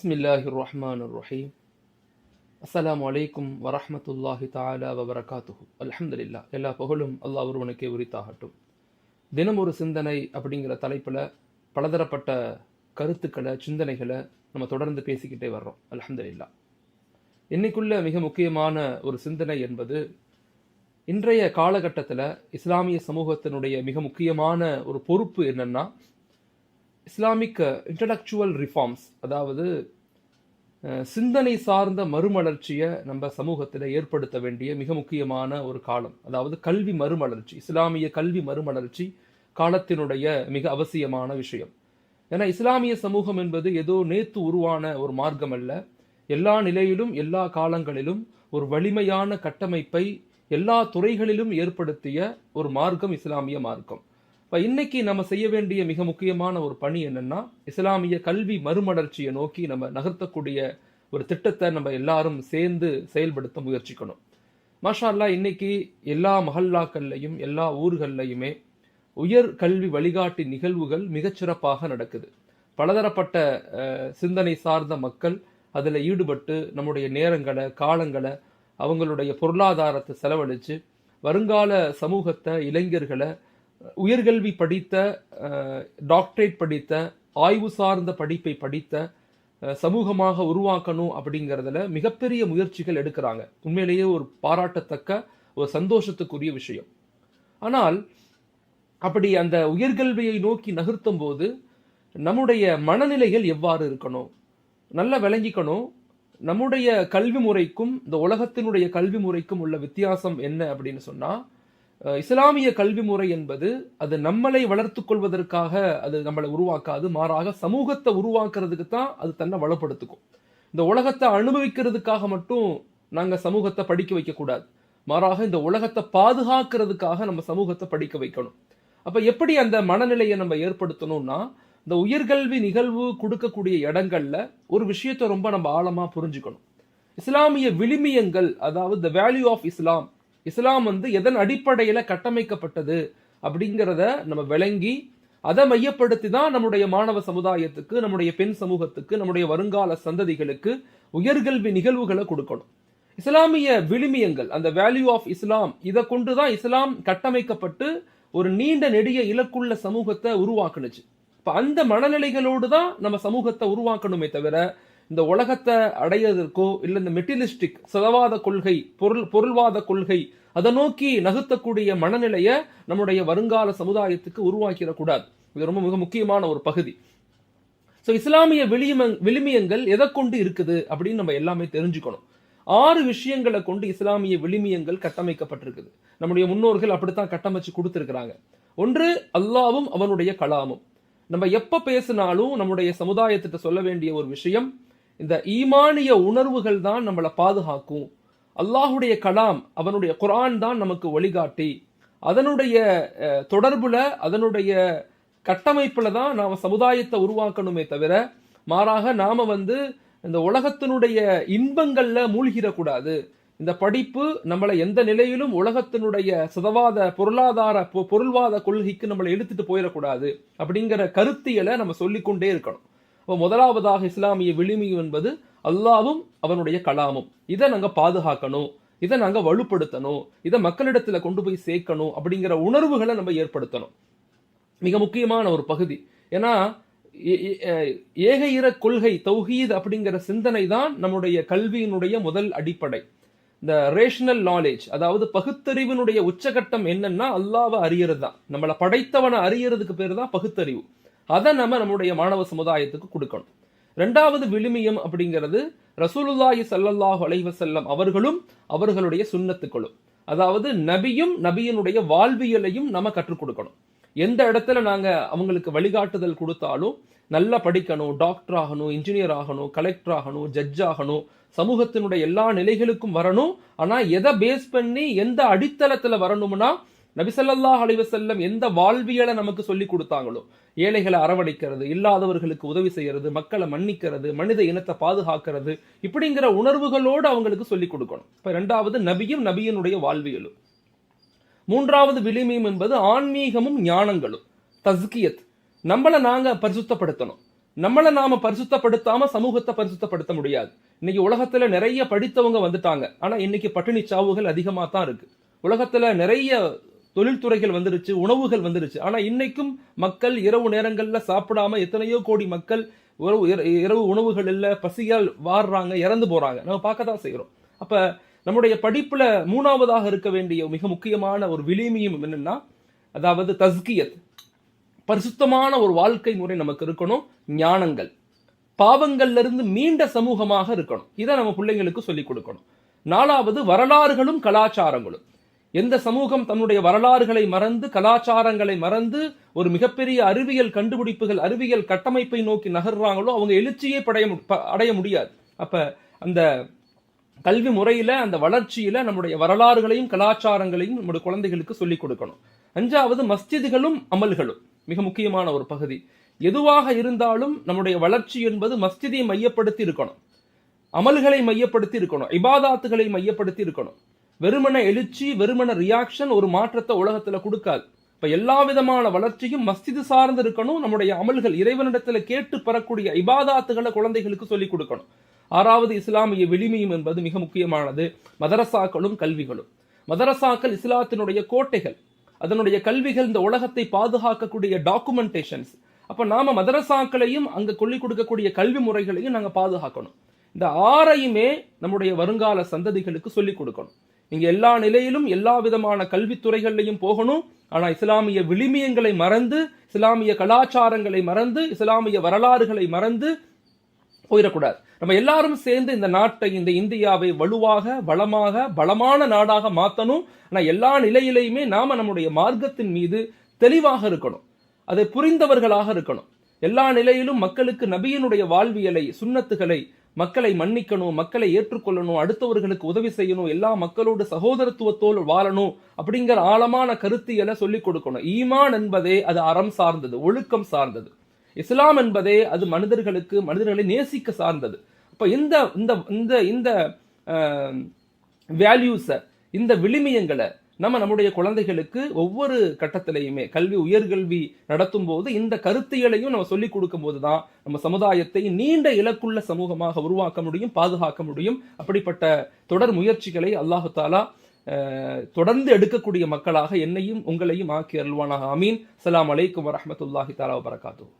பிஸ்மில்லாஹி ரஹ்மான் ரஹீம் அஸ்லாம் வலைக்கும் வரஹமத்துல்லாஹி தாலா வபரகாத்துஹு அலமதுல்லா எல்லா புகழும் அல்லாஹ் ஒருவனுக்கே உரித்தாகட்டும் தினம் ஒரு சிந்தனை அப்படிங்கிற தலைப்பில் பலதரப்பட்ட கருத்துக்களை சிந்தனைகளை நம்ம தொடர்ந்து பேசிக்கிட்டே வர்றோம் அலமதுல்லா இன்னைக்குள்ள மிக முக்கியமான ஒரு சிந்தனை என்பது இன்றைய காலகட்டத்தில் இஸ்லாமிய சமூகத்தினுடைய மிக முக்கியமான ஒரு பொறுப்பு என்னென்னா இஸ்லாமிக் இன்டலெக்சுவல் ரிஃபார்ம்ஸ் அதாவது சிந்தனை சார்ந்த மறுமலர்ச்சியை நம்ம சமூகத்தில் ஏற்படுத்த வேண்டிய மிக முக்கியமான ஒரு காலம். அதாவது கல்வி மறுமலர்ச்சி இஸ்லாமிய கல்வி மறுமலர்ச்சி காலத்தினுடைய மிக அவசியமான விஷயம். ஏன்னா இஸ்லாமிய சமூகம் என்பது ஏதோ நேத்து உருவான ஒரு மார்க்கம் அல்ல எல்லா நிலையிலும் எல்லா காலங்களிலும் ஒரு வலிமையான கட்டமைப்பை எல்லா துறைகளிலும் ஏற்படுத்திய ஒரு மார்க்கம் இஸ்லாமிய மார்க்கம். இப்போ இன்னைக்கு நம்ம செய்ய வேண்டிய மிக முக்கியமான ஒரு பணி என்னன்னா இஸ்லாமிய கல்வி மறுமலர்ச்சியை நோக்கி நம்ம நகர்த்தக்கூடிய ஒரு திட்டத்தை நம்ம எல்லாரும் சேர்ந்து செயல்படுத்த முயற்சிக்கணும். மாஷா அல்லாஹ் இன்னைக்கு எல்லா மஹல்லாக்கள்லையும் எல்லா ஊர்கள்லையுமே உயர் கல்வி வழிகாட்டி நிகழ்வுகள் மிகச்சிறப்பாக நடக்குது. பலதரப்பட்ட சிந்தனை சார்ந்த மக்கள் அதில் ஈடுபட்டு நம்முடைய நேரங்களை காலங்களை அவங்களுடைய பொருளாதாரத்தை செலவழித்து வருங்கால சமூகத்தை இளைஞர்களை உயர்கல்வி படித்த டாக்டரேட் படித்த ஆய்வு சார்ந்த படிப்பை படித்த சமூகமாக உருவாக்கணும் அப்படிங்கிறதுல மிகப்பெரிய முயற்சிகள் எடுக்கிறாங்க. உண்மையிலேயே ஒரு பாராட்டத்தக்க ஒரு சந்தோஷத்துக்குரிய விஷயம். ஆனால் அப்படி அந்த உயர்கல்வியை நோக்கி நகர்த்தும் போது நம்முடைய மனநிலைகள் எவ்வாறு இருக்கணும்? நல்லா விளங்கிக்கணும். நம்முடைய கல்வி முறைக்கும் இந்த உலகத்தினுடைய கல்வி முறைக்கும் உள்ள வித்தியாசம் என்ன அப்படின்னு சொன்னால் இஸ்லாமிய கல்வி முறை என்பது அது நம்மளை வளர்த்து கொள்வதற்காக அது நம்மளை உருவாக்காது மாறாக சமூகத்தை உருவாக்குறதுக்கு தான் அது தன்னை வளப்படுத்துக்கும். இந்த உலகத்தை அனுபவிக்கிறதுக்காக மட்டும் நாங்கள் சமூகத்தை படிக்க வைக்கக்கூடாது மாறாக இந்த உலகத்தை பாதுகாக்கிறதுக்காக நம்ம சமூகத்தை படிக்க வைக்கணும். அப்போ எப்படி அந்த மனநிலையை நம்ம ஏற்படுத்தணும்னா இந்த உயர்கல்வி நிகழ்வு கொடுக்கக்கூடிய இடங்கள்ல ஒரு விஷயத்தை ரொம்ப நம்ம ஆழமாக புரிஞ்சுக்கணும். இஸ்லாமிய விளிமியங்கள் அதாவது த வேல்யூ ஆஃப் இஸ்லாம் இஸ்லாம் வந்து எதன் அடிப்படையில் கட்டமைக்கப்பட்டது அப்படிங்கிறத நம்ம விளங்கி அதை மையப்படுத்தி தான் நம்முடைய மாணவ சமுதாயத்துக்கு நம்முடைய பெண் சமூகத்துக்கு நம்முடைய வருங்கால சந்ததிகளுக்கு உயர்கல்வி நிகழ்வுகளை கொடுக்கணும். இஸ்லாமிய விழுமியங்கள் அந்த வேல்யூ ஆஃப் இஸ்லாம் இதை கொண்டு தான் இஸ்லாம் கட்டமைக்கப்பட்டு ஒரு நீண்ட நெடிய இலக்குள்ள சமூகத்தை உருவாக்குனுச்சு. இப்போ அந்த மனநிலைகளோடு தான் நம்ம சமூகத்தை உருவாக்கணுமே தவிர இந்த உலகத்தை அடையிறதற்கோ இல்லை இந்த மெட்டீரியலிஸ்டிக் சதவாத கொள்கை பொருள் பொருள்வாத கொள்கை அதை நோக்கி நகர்த்தக்கூடிய மனநிலையை நம்முடைய வருங்கால சமுதாயத்துக்கு உருவாக்கிடக்கூடாது. இது ரொம்ப மிக முக்கியமான ஒரு பகுதி. ஸோ இஸ்லாமிய விளிம விழுமியங்கள் எதை கொண்டு இருக்குது அப்படின்னு நம்ம எல்லாமே தெரிஞ்சுக்கணும். ஆறு விஷயங்களை கொண்டு இஸ்லாமிய விளிமியங்கள் கட்டமைக்கப்பட்டிருக்குது. நம்முடைய முன்னோர்கள் அப்படித்தான் கட்டமைச்சு கொடுத்துருக்கிறாங்க. ஒன்று அல்லாவும் அவனுடைய கலாமும். நம்ம எப்போ பேசினாலும் நம்முடைய சமுதாயத்திட்ட சொல்ல வேண்டிய ஒரு விஷயம் இந்த ஈமானிய உணர்வுகள் தான் நம்மளை பாதுகாக்கும். அல்லாஹுடைய கலாம் அவனுடைய குரான் தான் நமக்கு வழிகாட்டி. அதனுடைய தொடர்புல அதனுடைய கட்டமைப்புல தான் நாம் சமுதாயத்தை உருவாக்கணுமே தவிர மாறாக நாம வந்து இந்த உலகத்தினுடைய இன்பங்கள்ல மூழ்கிடக்கூடாது. இந்த படிப்பு நம்மளை எந்த நிலையிலும் உலகத்தினுடைய சதவாத பொருளாதார பொ- பொருள்வாத கொள்கைக்கு நம்மளை எடுத்துட்டு போயிடக்கூடாது. அப்படிங்கிற கருத்தியலை நம்ம சொல்லிக்கொண்டே இருக்கணும். இப்போ முதலாவதாக இஸ்லாமிய விழுமியம் என்பது அல்லாவும் அவனுடைய கலாமும். இதை நாங்கள் பாதுகாக்கணும். இதை நாங்கள் வலுப்படுத்தணும். இதை மக்களிடத்தில் கொண்டு போய் சேர்க்கணும் அப்படிங்கிற உணர்வுகளை நம்ம ஏற்படுத்தணும். மிக முக்கியமான ஒரு பகுதி. ஏன்னா ஏக இற கொள்கை தௌஹீத் அப்படிங்கிற சிந்தனை தான் நம்முடைய கல்வியினுடைய முதல் அடிப்படை. இந்த ரேஷனல் நாலேஜ் அதாவது பகுத்தறிவினுடைய உச்சகட்டம் என்னன்னா அல்லாவை அறியறது தான் நம்மளை படைத்தவனை அறியறதுக்கு பேர் தான் பகுத்தறிவு. அதை நம்ம நம்முடைய மாணவ சமுதாயத்துக்கு கொடுக்கணும். ரெண்டாவது விழுமியம் அப்படிங்கிறது ரசூலுல்லாஹி சல்லல்லாஹு அலைவசல்லம் அவர்களும் அவர்களுடைய சுன்னத்துக்களும் அதாவது நபியும் நபியினுடைய வாழ்வியலையும் நம்ம கற்றுக் கொடுக்கணும். எந்த இடத்துல நாங்கள் அவங்களுக்கு வழிகாட்டுதல் கொடுத்தாலும் நல்லா படிக்கணும் டாக்டர் ஆகணும் இன்ஜினியர் ஆகணும் கலெக்டர் ஆகணும் ஜட்ஜ் ஆகணும் சமூகத்தினுடைய எல்லா நிலைகளுக்கும் வரணும். ஆனால் எதை பேஸ் பண்ணி எந்த அடித்தளத்தில் வரணும்னா நபிசல்லாஹ் அலிவசல்லம் எந்த வாழ்வியலை நமக்கு சொல்லி கொடுத்தாங்களோ ஏழைகளை அரவணைக்கிறது இல்லாதவர்களுக்கு உதவி செய்யறது மக்களை மன்னிக்கிறது மனித இனத்தை பாதுகாக்கிறது இப்படிங்கிற உணர்வுகளோடு அவங்களுக்கு சொல்லி கொடுக்கணும். இப்ப ரெண்டாவது நபியும் நபியினுடைய வாழ்வியலும். மூன்றாவது விளிமியம் என்பது ஆன்மீகமும் ஞானங்களும். தஸ்கியத். நம்மளை நாங்க பரிசுத்தப்படுத்தணும். நம்மளை நாம பரிசுத்தப்படுத்தாம சமூகத்தை பரிசுத்தப்படுத்த முடியாது. இன்னைக்கு உலகத்துல நிறைய படித்தவங்க வந்துட்டாங்க. ஆனா இன்னைக்கு பட்டினி சாவுகள் அதிகமா தான் இருக்கு. உலகத்துல நிறைய தொழில்துறைகள் வந்துருச்சு உணவுகள் வந்துருச்சு. ஆனா இன்னைக்கும் மக்கள் இரவு நேரங்கள்ல சாப்பிடாம எத்தனையோ கோடி மக்கள் உறவு இரவு உணவுகள் இல்ல பசியால் வாடுறாங்க இறந்து போறாங்க. நம்ம பார்க்க தான் செய்யறோம் அப்ப நம்முடைய படிப்புல மூணாவதாக இருக்க வேண்டிய மிக முக்கியமான ஒரு விளிமியம் என்னன்னா அதாவது தஸ்கியத். பரிசுத்தமான ஒரு வாழ்க்கை முறை நமக்கு இருக்கணும் ஞானங்கள். பாவங்கள்ல இருந்து மீண்ட சமூகமாக இருக்கணும். இதை நம்ம பிள்ளைங்களுக்கு சொல்லிக் கொடுக்கணும். நாலாவது வரலாறுகளும் கலாச்சாரங்களும். எந்த சமூகம் தன்னுடைய வரலாறுகளை மறந்து கலாச்சாரங்களை மறந்து ஒரு மிகப்பெரிய அறிவியல் கண்டுபிடிப்புகள் அறிவியல் கட்டமைப்பை நோக்கி நகர்றாங்களோ அவங்க எழுச்சியே படைய மு- அடைய முடியாது. அப்ப அந்த கல்வி முறையில அந்த வளர்ச்சியில நம்முடைய வரலாறுகளையும் கலாச்சாரங்களையும் நம்முடைய குழந்தைகளுக்கு சொல்லிக் கொடுக்கணும். அஞ்சாவது மஸ்ஜிதுகளும் அமல்களும். மிக முக்கியமான ஒரு பகுதி. எதுவாக இருந்தாலும் நம்முடைய வளர்ச்சி என்பது மஸ்ஜிதை மையப்படுத்தி இருக்கணும். அமல்களை மையப்படுத்தி இருக்கணும். இபாதாத்துகளை மையப்படுத்தி இருக்கணும். வெறுமன எழுச்சி வெறுமன ரியாக்ஷன் ஒரு மாற்றத்தை உலகத்துல கொடுக்காது. இப்ப எல்லா விதமான வளர்ச்சியும் மஸ்ஜிது சார்ந்து இருக்கணும் நம்முடைய அமல்கள் இறைவனிடத்துல கேட்டு பெறக்கூடிய இபாதாத்துகளை குழந்தைகளுக்கு சொல்லிக் கொடுக்கணும். ஆறாவது இஸ்லாமிய விளிமையும் என்பது மிக முக்கியமானது. மதரசாக்களும் கல்விகளும். மதரசாக்கள் இஸ்லாத்தினுடைய கோட்டைகள். அதனுடைய கல்விகள் இந்த உலகத்தை பாதுகாக்கக்கூடிய டாக்குமெண்டேஷன்ஸ் அப்ப நாம மதரசாக்களையும் அங்க சொல்லிக் கொடுக்கக்கூடிய கல்வி முறைகளையும் நாங்க பாதுகாக்கணும். இந்த ஆறையுமே நம்முடைய வருங்கால சந்ததிகளுக்கு சொல்லிக் கொடுக்கணும். நீங்க எல்லா நிலையிலும் எல்லா விதமான கல்வித்துறைகள்லையும் போகணும். ஆனா இஸ்லாமிய விளிமியங்களை மறந்து இஸ்லாமிய கலாச்சாரங்களை மறந்து இஸ்லாமிய வரலாறுகளை மறந்து போயிடக்கூடாது. நம்ம எல்லாரும் சேர்ந்து இந்த நாட்டை இந்த இந்தியாவை வலுவாக வளமாக பலமான நாடாக மாற்றணும் ஆனா எல்லா நிலையிலையுமே நாம நம்முடைய மார்க்கத்தின் மீது தெளிவாக இருக்கணும். அதை புரிந்தவர்களாக இருக்கணும். எல்லா நிலையிலும் மக்களுக்கு நபியினுடைய வாழ்வியலை சுண்ணத்துகளை மக்களை மன்னிக்கணும் மக்களை ஏற்றுக்கொள்ளணும் அடுத்தவர்களுக்கு உதவி செய்யணும் எல்லா மக்களோடு சகோதரத்துவத்தோடு வாழணும் அப்படிங்கிற ஆழமான கருத்தியலை சொல்லிக் கொடுக்கணும். ஈமான் என்பதே அது அறம் சார்ந்தது ஒழுக்கம் சார்ந்தது. இஸ்லாம் என்பதே அது மனிதர்களுக்கு மனிதர்களை நேசிக்க சார்ந்தது. அப்ப இந்த இந்த இந்த இந்த வேல்யூஸை இந்த விளிமியங்களை நம்ம நம்முடைய குழந்தைகளுக்கு ஒவ்வொரு கட்டத்திலையுமே கல்வி உயர்கல்வி நடத்தும் போது இந்த கருத்தியலையும் நம்ம சொல்லிக் கொடுக்கும் போதுதான் நம்ம சமுதாயத்தை நீண்ட இலக்குள்ள சமூகமாக உருவாக்க முடியும் பாதுகாக்க முடியும். அப்படிப்பட்ட தொடர் முயற்சிகளை அல்லாஹு தாலா அஹ், தொடர்ந்து எடுக்கக்கூடிய மக்களாக என்னையும் உங்களையும் ஆக்கி அருள்வானாக. அமீன் அலாம் அலைக்கும் வரமத்துல்லாஹி தாலா வபரகாத்துஹு.